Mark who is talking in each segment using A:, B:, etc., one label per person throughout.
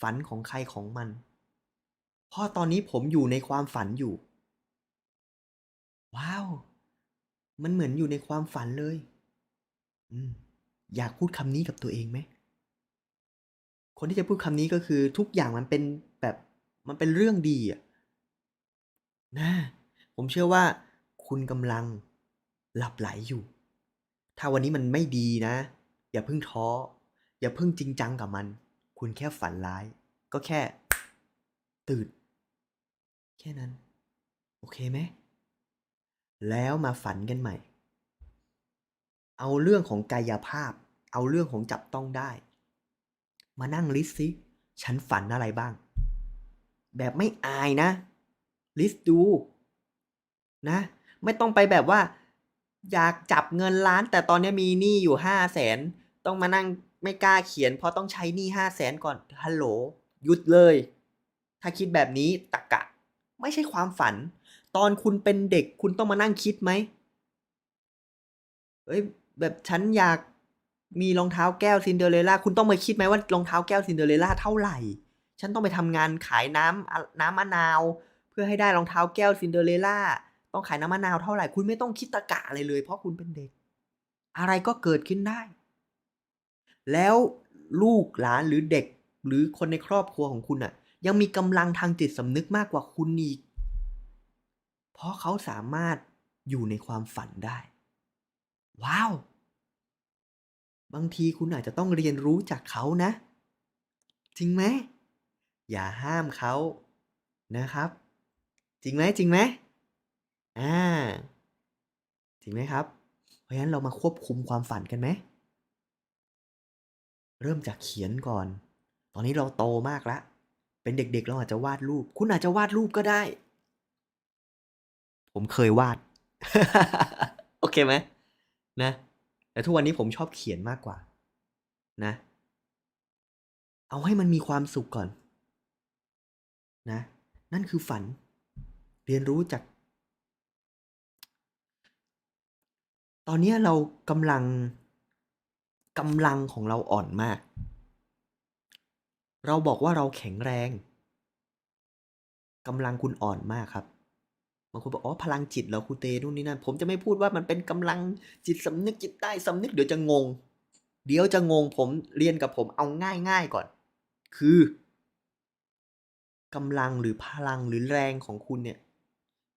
A: ฝันของใครของมัน เพราะตอนนี้ผมอยู่ในความฝันอยู่ ว้าว มันเหมือนอยู่ในความฝันเลย อืม อยากพูดคำนี้กับตัวเองไหม คนที่จะพูดคำนี้ก็คือทุกอย่างมันเป็นแบบมันเป็นเรื่องดีอะนะผมเชื่อว่าคุณกำลังหลับไหลอยู่ ถ้าวันนี้มันไม่ดีนะ อย่าเพิ่งท้อ อย่าเพิ่งจริงจังกับมัน คุณแค่ฝันร้าย ก็แค่ ตื่น แค่นั้น โอเคไหม แล้วมาฝันกันใหม่ เอาเรื่องของกายภาพ เอาเรื่องของจับต้องได้ มานั่งลิสต์สิฉันฝันอะไรบ้าง แบบไม่อายนะ ลิสต์ดู นะ ไม่ต้องไปแบบว่า อยากจับเงินล้าน แต่ตอนนี้มีหนี้อยู่ห้าแสนต้องมานั่ง ไม่กล้าเขียนเพราะต้องใช้หนี้ห้าแสนก่อนฮัลโหลหยุดเลย ถ้าคิดแบบนี้ตะกะ ไม่ใช่ความฝัน ตอนคุณเป็นเด็กคุณต้องมานั่งคิดไหมเอ้ยแบบฉันอยากมีรองเท้าแก้วซินเดอเรลล่าคุณต้องมาคิดไหมว่ารองเท้าแก้วซินเดอเรลล่าเท่าไหร่ ฉันต้องไปทำงานขายน้ำอะน้ำมะนาว เพื่อให้ได้รองเท้าแก้วซินเดอเรลล่าต้องขายน้ำมะนาวเท่าไหร่ คุณไม่ต้องคิดตะกะอะไรเลย เพราะคุณเป็นเด็ก อะไรก็เกิดขึ้นได้ แล้วลูกหลานหรือเด็กหรือคนในครอบครัวของคุณอะ ยังมีกำลังทางจิตสำนึกมากกว่าคุณอีก เพราะเขาสามารถอยู่ในความฝันได้ ว้าว บางทีคุณอาจจะต้องเรียนรู้จากเขานะ จริงไหม อย่าห้ามเขานะครับ จริงไหมจริงไหมอ่าจริงไหมครับ เพราะฉะนั้นเรามาควบคุมความฝันกันไหม เริ่มจากเขียนก่อน ตอนนี้เราโตมากแล้วเป็นเด็กๆเราอาจจะวาดรูป คุณอาจจะวาดรูปก็ได้ ผมเคยวาด โอเคไหมนะ แต่ทุกวันนี้ผมชอบเขียนมากกว่า นะ เอาให้มันมีความสุขก่อน นะ นั่นคือฝัน เรียนรู้จาก ตอนนี้เรากำลัง กำลังของเราอ่อนมาก เราบอกว่าเราแข็งแรงกำลังคุณอ่อนมากครับบางคนบอกอ๋อพลังจิตเหรอครูเตนู่นนี่นั่น ผมจะไม่พูดว่ามันเป็นกำลังจิตสำนึกจิตใต้สำนึกเดี๋ยวจะงง เดี๋ยวจะงงผมเรียนกับผมเอาง่ายๆก่อน คือกำลังหรือพลังหรือแรงของคุณเนี่ย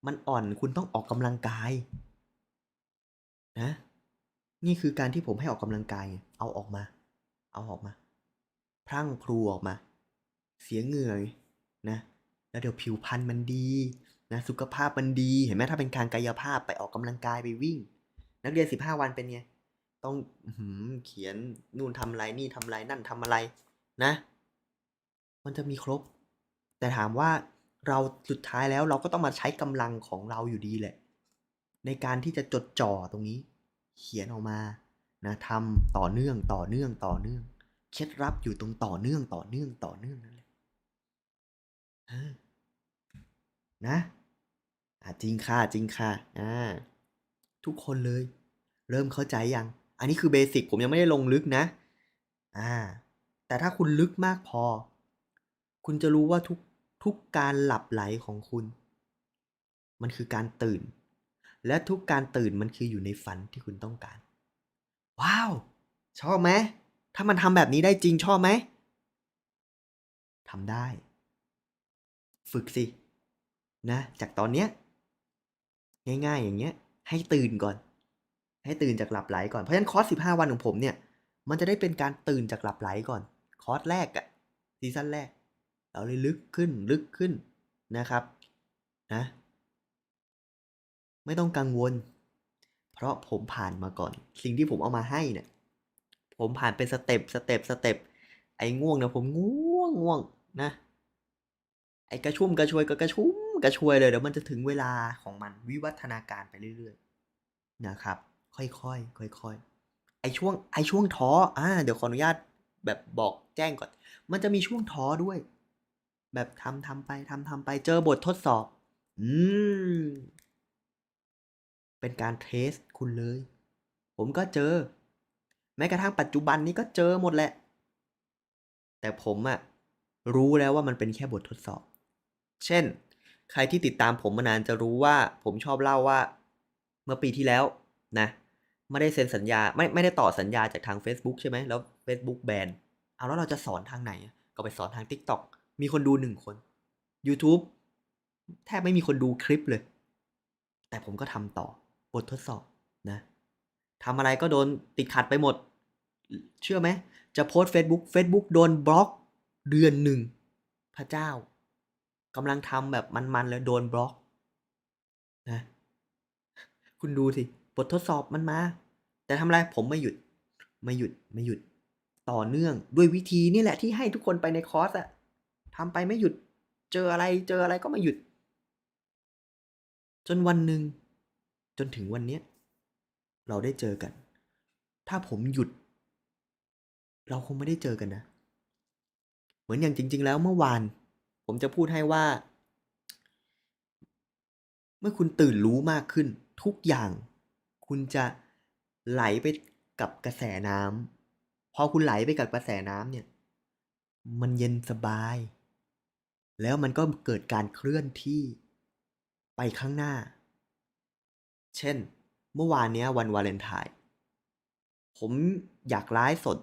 A: มันอ่อนคุณต้องออกกำลังกาย นะ นี่คือการที่ผมให้ออกกำลังกายเอาออกมา เอาออกมา พรั่งพรูออกมา เสียเหงื่อนะ แล้วเดี๋ยวผิวพรรณมันดีนะสุขภาพมันดี เห็นไหมถ้าเป็นการกายภาพไปออกกำลังกายไปวิ่ง นักเรียนสิบห้าวันเป็นไง ต้องหือเขียนนู่นทำอะไรนี่ทำอะไรนั่นทำอะไรนะ มันจะมีครบ แต่ถามว่าเราสุดท้ายแล้วเราก็ต้องมาใช้กำลังของเราอยู่ดีแหละ ในการที่จะจดจ่อตรงนี้ เขียนออกมานะทำต่อเนื่องต่อเนื่องต่อเนื่องเคล็ดลับอยู่ตรงต่อเนื่องต่อเนื่องต่อเนื่องนั่นแหละนะอะจริงค่ะจริงค่ะอ่าทุกคนเลย เริ่มเข้าใจยัง อันนี้คือเบสิกผมยังไม่ได้ลงลึกนะอ่าแต่ถ้าคุณลึกมากพอ คุณจะรู้ว่าทุกทุกการหลับไหลของคุณ มันคือการตื่น และทุกการตื่นมันคืออยู่ในฝันที่คุณต้องการ ว้าว ชอบไหมถ้ามันทำแบบนี้ได้จริงชอบไหมทำได้ ฝึกสิ นะ จากตอนเนี้ย ง่ายๆอย่างเงี้ย ให้ตื่นก่อน ให้ตื่นจากหลับไหลก่อน เพราะฉะนั้นคอร์สสิบห้าวันของผมเนี่ย มันจะได้เป็นการตื่นจากหลับไหลก่อน คอร์สแรกอะซีซั่นแรก เราเลยลึกขึ้นลึกขึ้นนะครับ นะ ไม่ต้องกังวล เพราะผมผ่านมาก่อน สิ่งที่ผมเอามาให้เนี่ย ผมผ่านเป็นสเต็ปสเต็ปสเต็ปไอ้ง่วงเนี่ยผมง่วงง่วงนะ ไอ้กระชุ่มกระชวยก็กระชุ่มกระชวยเลยเดี๋ยวมันจะถึงเวลาของมันวิวัฒนาการไปเรื่อยๆนะครับ ค่อยๆค่อยๆไอ้ช่วงไอ้ช่วงท้ออ่าเดี๋ยวขออนุญาตแบบบอกแจ้งก่อน มันจะมีช่วงท้อด้วย แบบทำทำไปทำทำไปเจอบททดสอบ อืม เป็นการเทสคุณเลย ผมก็เจอ แม้กระทั่งปัจจุบันนี้ก็เจอหมดแหละ แต่ผมอะรู้แล้วว่ามันเป็นแค่บททดสอบ เช่น ใครที่ติดตามผมมานานจะรู้ว่า ผมชอบเล่าว่า เมื่อปีที่แล้วนะไม่ได้เซ็นสัญญาไม่ไม่ได้ต่อสัญญาจากทาง Facebook ใช่ไหมแล้ว Facebook แบนเอาแล้วเราจะสอนทางไหน ก็ไปสอนทาง TikTok มีคนดูหนึ่งคน YouTube แทบไม่มีคนดูคลิปเลย แต่ผมก็ทำต่อ บททดสอบนะทำอะไรก็โดนติดขัดไปหมด เชื่อไหม จะโพสต์ Facebook Facebook โดนบล็อกเดือนหนึ่ง พระเจ้ากำลังทำแบบมันๆเลยโดนบล็อกนะคุณดูสิ บททดสอบมันมา แต่ทำอะไรผมไม่หยุด ไม่หยุดไม่หยุด ต่อเนื่องด้วยวิธีนี่แหละที่ให้ทุกคนไปในคอร์สอะทำไปไม่หยุด เจออะไรเจออะไรก็ไม่หยุด จนวันหนึ่ง จนถึงวันเนี้ยเราได้เจอกัน ถ้าผมหยุด เราคงไม่ได้เจอกันนะ เหมือนอย่างจริง ๆ แล้วเมื่อวาน ผมจะพูดให้ว่า เมื่อคุณตื่นรู้มากขึ้น ทุกอย่าง คุณจะไหลไปกับกระแสน้ำพอคุณไหลไปกับกระแสน้ำเนี่ย มันเย็นสบาย แล้วมันก็เกิดการเคลื่อนที่ไปข้างหน้า เช่น เมื่อวานเนี้ยวันวาเลนไทน์ผมอยากไลฟ์สด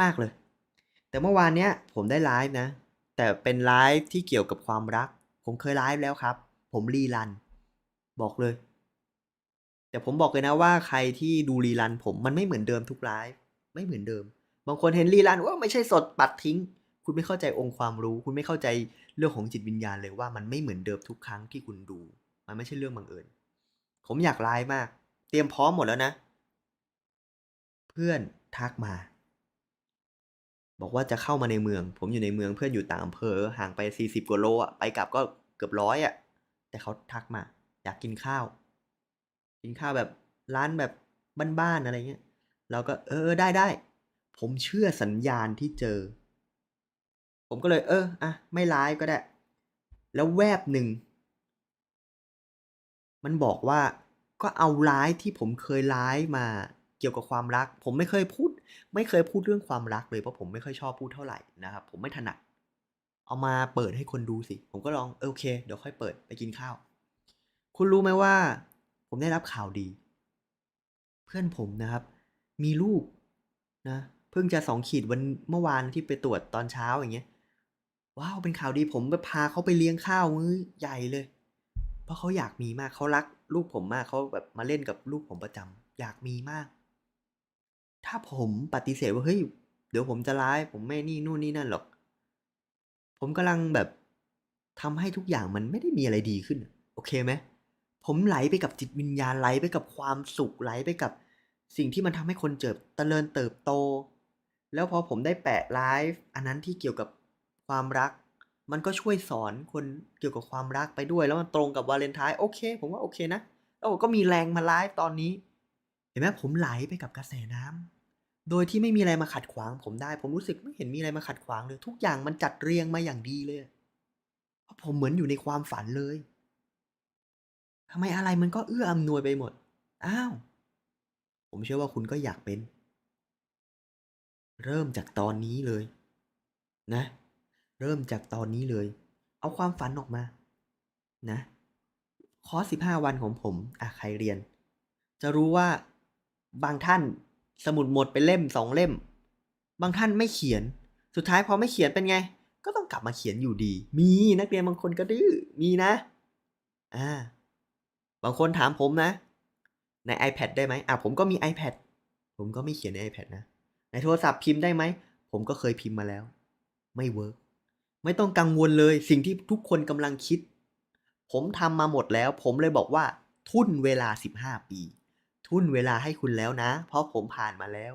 A: มากๆเลย แต่เมื่อวานเนี้ยผมได้ไลฟ์นะ แต่เป็นไลฟ์ที่เกี่ยวกับความรัก ผมเคยไลฟ์แล้วครับ ผมรีรัน บอกเลย แต่ผมบอกเลยนะว่าใครที่ดูรีรัน ผมมันไม่เหมือนเดิมทุกไลฟ์ไม่เหมือนเดิม บางคนเห็นรีรันว่าไม่ใช่สดปัดทิ้ง คุณไม่เข้าใจองค์ความรู้ คุณไม่เข้าใจเรื่องของจิตวิญญาณเลยว่ามันไม่เหมือนเดิมทุกครั้งที่คุณดู มันไม่ใช่เรื่องบังเอิญ ผมอยากไลฟ์มาก เตรียมพร้อมหมดแล้วนะ เพื่อนทักมา บอกว่าจะเข้ามาในเมือง ผมอยู่ในเมืองเพื่อนอยู่ต่างอำเภอห่างไปสี่สิบกว่าโลอะไปกลับก็เกือบร้อยอะ แต่เขาทักมา อยากกินข้าว กินข้าวแบบร้านแบบบ้านๆอะไรเงี้ยเราก็เออได้ได้ผมเชื่อสัญญาณที่เจอ ผมก็เลย เอออะไม่ไลฟ์ก็ได้ แล้วแวบหนึ่ง มันบอกว่าก็เอาไลฟ์ที่ผมเคยไลฟ์มาเกี่ยวกับความรัก ผมไม่เคยพูด ไม่เคยพูดเรื่องความรักเลยเพราะผมไม่ค่อยชอบพูดเท่าไหร่นะครับผมไม่ถนัดเอามาเปิดให้คนดูสิ ผมก็ลองเออโอเค เดี๋ยวค่อยเปิดไปกินข้าว คุณรู้ไหมว่า ผมได้รับข่าวดี เพื่อนผมนะครับ มีลูกนะเพิ่งจะสองขีดวันเมื่อวานที่ไปตรวจตอนเช้าอย่างเงี้ยว้าวเป็นข่าวดีผมไปพาเขาไปเลี้ยงข้าวมื้อใหญ่เลย เพราะเขาอยากมีมากเขารักลูกผมมากเขาแบบมาเล่นกับลูกผมประจำอยากมีมาก ถ้าผมปฏิเสธว่าเฮ้ยเดี๋ยวผมจะไลฟ์ผมไม่นี่นู่นนี่นั่นหรอก ผมกำลังแบบทำให้ทุกอย่างมันไม่ได้มีอะไรดีขึ้น โอเคไหมผมไหลไปกับจิตวิญญาณไหลไปกับความสุขไหลไปกับสิ่งที่มันทำให้คนเจริญเจริญเติบโต แล้วพอผมได้แปะไลฟ์อันนั้นที่เกี่ยวกับความรัก มันก็ช่วยสอนคนเกี่ยวกับความรักไปด้วย แล้วมันตรงกับวาเลนไทน์โอเค ผมว่าโอเคนะแล้วก็มีแรงมาไลฟ์ตอนนี้ เห็นไหมผมไหลไปกับกระแสน้ำโดยที่ไม่มีอะไรมาขัดขวาง ผมได้ ผมรู้สึกไม่เห็นมีอะไรมาขัดขวางเลย ทุกอย่างมันจัดเรียงมาอย่างดีเลยเพราะผมเหมือนอยู่ในความฝันเลยทำไมอะไรมันก็เอื้ออำนวยไปหมด อ้าว ผมเชื่อว่าคุณก็อยากเป็น เริ่มจากตอนนี้เลย นะ เริ่มจากตอนนี้เลย เอาความฝันออกมา นะ คอร์สสิวันของผมอะใครเรียน จะรู้ว่าบางท่านสมุดหมดไปเล่มสองเล่ม บางท่านไม่เขียน สุดท้ายพอไม่เขียนเป็นไง ก็ต้องกลับมาเขียนอยู่ดี มีนักเรียนบางคนก็ดื้อ มีนะ อ่า บางคนถามผมนะ ใน iPad ได้ไหมอะผมก็มี iPad ผมก็ไม่เขียนใน iPad นะ ในโทรศัพท์พิมพ์ได้ไหม ผมก็เคยพิมพ์มาแล้ว ไม่เวิร์ก ไม่ต้องกังวลเลยสิ่งที่ทุกคนกำลังคิด ผมทำมาหมดแล้ว ผมเลยบอกว่า ทุ่นเวลา 15 ปี ทุ่นเวลาให้คุณแล้วนะ เพราะผมผ่านมาแล้ว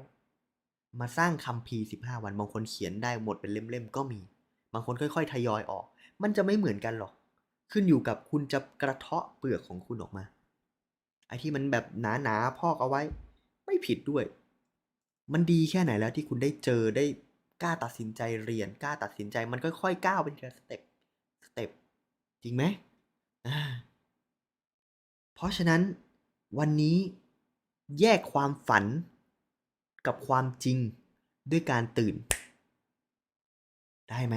A: มาสร้างคัมภี15 วันบางคนเขียนได้หมดเป็นเล่มๆก็มี บางคนค่อยๆ ทยอยออก มันจะไม่เหมือนกันหรอก ขึ้นอยู่กับคุณจะกระเทาะเปลือกของคุณออกมา ไอ้ที่มันแบบหนาๆพอกเอาไว้ ไม่ผิดด้วย มันดีแค่ไหนแล้วที่คุณได้เจอได้ กล้าตัดสินใจเรียนกล้าตัดสินใจมันค่อยๆก้าวเป็นทีละสเต็ปสเต็ปจริงไหมเพราะฉะนั้นวันนี้แยกความฝันกับความจริงด้วยการตื่น ได้ไหม